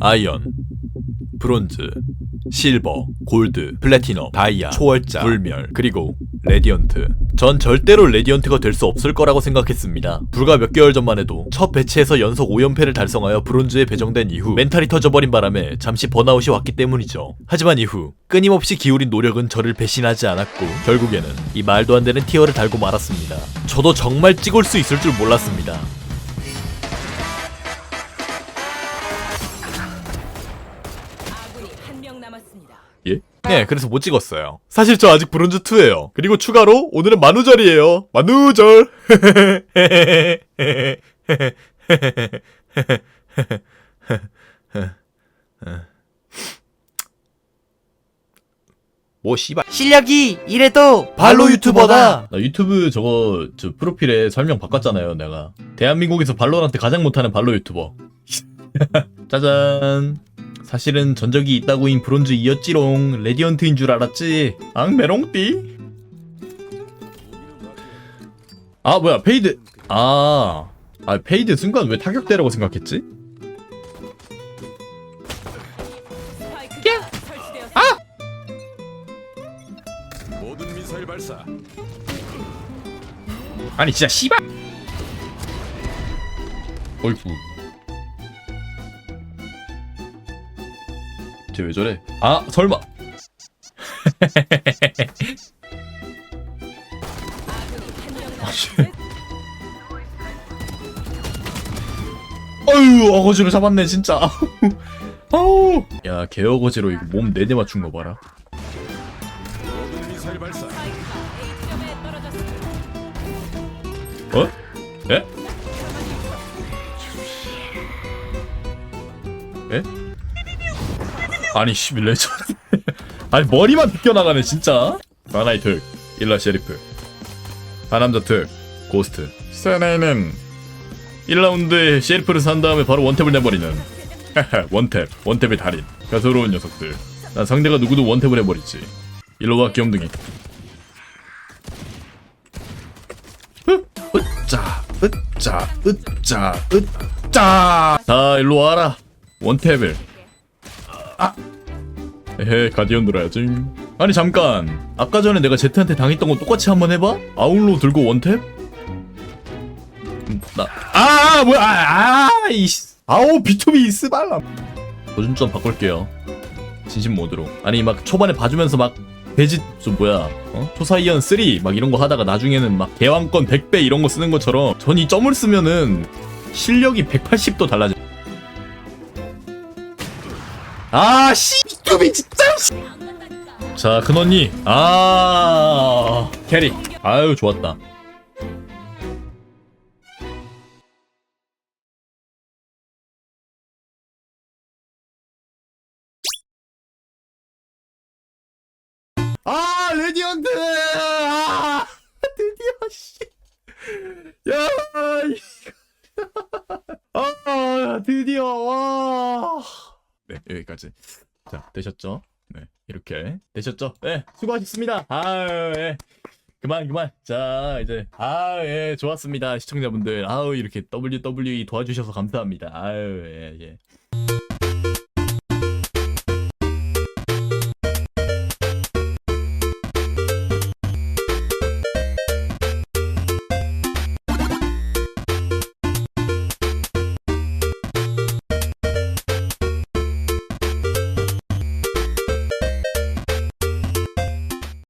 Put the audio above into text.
아이언. 브론즈, 실버, 골드, 플래티넘, 다이아, 초월자, 불멸, 그리고 레디언트. 전 절대로 레디언트가 될 수 없을 거라고 생각했습니다. 불과 몇 개월 전만 해도 첫 배치에서 연속 5연패를 달성하여 브론즈에 배정된 이후 멘탈이 터져버린 바람에 잠시 번아웃이 왔기 때문이죠. 하지만 이후 끊임없이 기울인 노력은 저를 배신하지 않았고 결국에는 이 말도 안 되는 티어를 달고 말았습니다. 저도 정말 찍을 수 있을 줄 몰랐습니다. 네, 그래서 못 찍었어요. 사실 저 아직 브론즈 2예요. 그리고 추가로 오늘은 만우절이에요. 만우절. 뭐 씨발 실력이 이래도 발로 유튜버다. 나 유튜브 저거 저 프로필에 설명 바꿨잖아요, 내가. 대한민국에서 발로란트 가장 못하는 발로 유튜버. 짜잔. 사실은 전적이 있다고인 브론즈 이었지롱. 레디언트인 줄 알았지. 앙 메롱띠. 아 뭐야 페이드. 아. 아 페이드 순간 왜 타격대라고 생각했지? 아! 아니 진짜 씨발. 어이구. 쟤왜 저래? 아 설마. 아. 어휴 어거지로 잡았네 진짜. 아우. 야 개어거지로 이거 몸 네 대 맞춘 거 봐라. 모든 미사일 발사. 스파이크가 A점에 아니 씨 레전드. 아니 머리만 비껴나가네 진짜. 사나이 특 일라 셰리프. 하남자 특 고스트. 사나이는 1라운드에 셰리프를 산 다음에 바로 원탭을 내버리는. 원탭 원탭의 달인. 가소로운 녀석들. 난 상대가 누구도 원탭을 해버리지. 일로와 귀염둥이. 으짜 으짜 으짜 으짜. 자 일로 와라. 원탭을 아! 에헤 가디언 들어야지. 아니 잠깐. 아까 전에 내가 제트한테 당했던 거 똑같이 한번 해봐. 아울로 들고 원탭? 음, 나아 뭐야. 아이 아우 B2B 스발람. 버전 바꿀게요. 진심 모드로. 아니 막 초반에 봐주면서 막 베지 저 뭐야 어? 초사이언 3 막 이런 거 하다가 나중에는 막 개왕권 100배 이런 거 쓰는 것처럼 전 이 점을 쓰면은 실력이 180도 달라져 아씨 뚜비 진짜 씨. 자 큰언니. 아 캐리. 아유 좋았다. 아 레디언트 아 드디어 씨 야 아 드디어 와 네, 여기까지. 자, 되셨죠? 네, 이렇게 되셨죠? 네, 수고하셨습니다. 아유, 예. 그만, 그만. 자, 이제 아, 예, 좋았습니다, 시청자분들. 아우, 이렇게 WWE 도와주셔서 감사합니다. 아유, 예, 예.